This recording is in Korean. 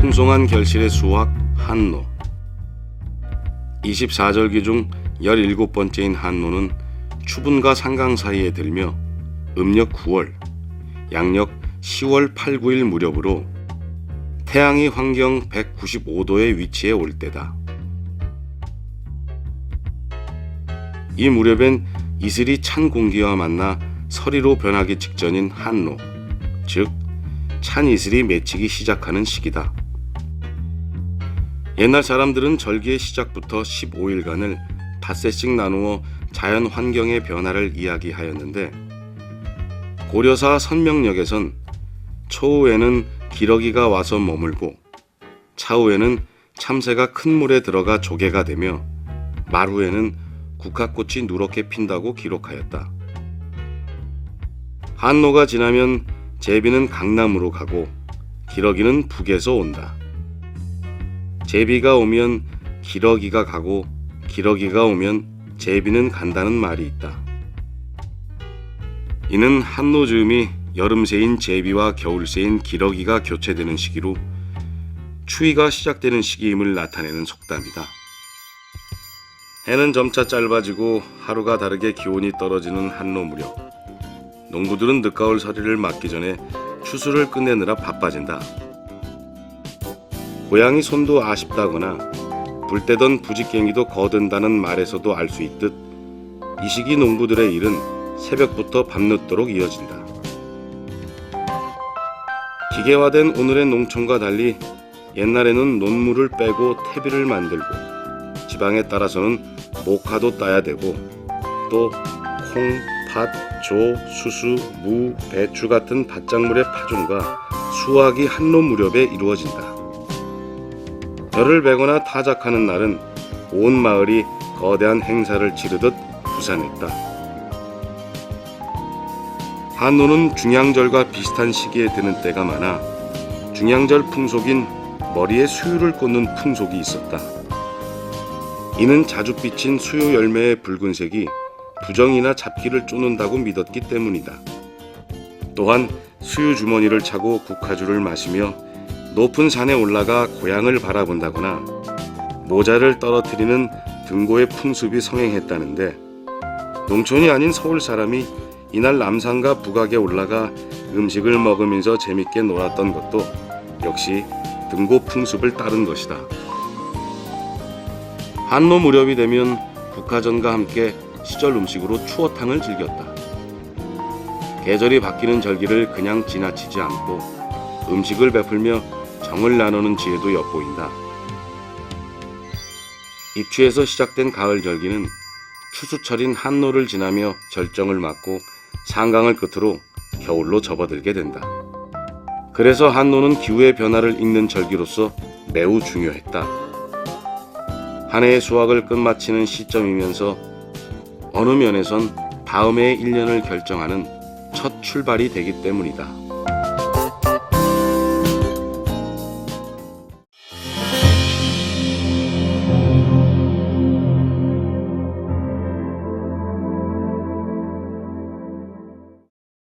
복송한 결실의 수확 한노 24절기 중 17번째인 한노는 추분과 상강 사이에 들며 음력 9월, 양력 10월 8, 9일 무렵으로 태양이 환경 195도의 위치에 올 때다. 이 무렵엔 이슬이 찬 공기와 만나 서리로 변하기 직전인 한노, 즉 찬 이슬이 맺히기 시작하는 시기다. 옛날 사람들은 절기의 시작부터 15일간을 닷새씩 나누어 자연 환경의 변화를 이야기하였는데 고려사 선명역에선 초우에는 기러기가 와서 머물고 차후에는 참새가 큰 물에 들어가 조개가 되며 말후에는 국화꽃이 누렇게 핀다고 기록하였다. 한노가 지나면 제비는 강남으로 가고 기러기는 북에서 온다. 제비가 오면 기러기가 가고 기러기가 오면 제비는 간다는 말이 있다. 이는 한노 즈음이 여름새인 제비와 겨울새인 기러기가 교체되는 시기로 추위가 시작되는 시기임을 나타내는 속담이다. 해는 점차 짧아지고 하루가 다르게 기온이 떨어지는 한노 무렵 농부들은 늦가을 서리를 맞기 전에 추수를 끝내느라 바빠진다. 고양이 손도 아쉽다거나 불때던 부직갱이도 거둔다는 말에서도 알 수 있듯 이 시기 농부들의 일은 새벽부터 밤늦도록 이어진다. 기계화된 오늘의 농촌과 달리 옛날에는 논물을 빼고 퇴비를 만들고 지방에 따라서는 모카도 따야 되고 또 콩, 팥, 조, 수수, 무, 배추 같은 밭작물의 파종과 수확이 한노 무렵에 이루어진다. 별을 베거나 타작하는 날은 온 마을이 거대한 행사를 치르듯 부산했다. 한노는 중양절과 비슷한 시기에 드는 때가 많아 중양절 풍속인 머리에 수유를 꽂는 풍속이 있었다. 이는 자주 비친 수유 열매의 붉은색이 부정이나 잡기를 쫓는다고 믿었기 때문이다. 또한 수유 주머니를 차고 국화주를 마시며 높은 산에 올라가 고향을 바라본다거나 모자를 떨어뜨리는 등고의 풍습이 성행했다는데 농촌이 아닌 서울 사람이 이날 남산과 북악에 올라가 음식을 먹으면서 재밌게 놀았던 것도 역시 등고 풍습을 따른 것이다. 한노 무렵이 되면 국화전과 함께 시절 음식으로 추어탕을 즐겼다. 계절이 바뀌는 절기를 그냥 지나치지 않고 음식을 베풀며 정을 나누는 지혜도 엿보인다. 입추에서 시작된 가을 절기는 추수철인 한노를 지나며 절정을 맞고 상강을 끝으로 겨울로 접어들게 된다. 그래서 한노는 기후의 변화를 읽는 절기로서 매우 중요했다. 한 해의 수확을 끝마치는 시점이면서 어느 면에선 다음 해의 1년을 결정하는 첫 출발이 되기 때문이다.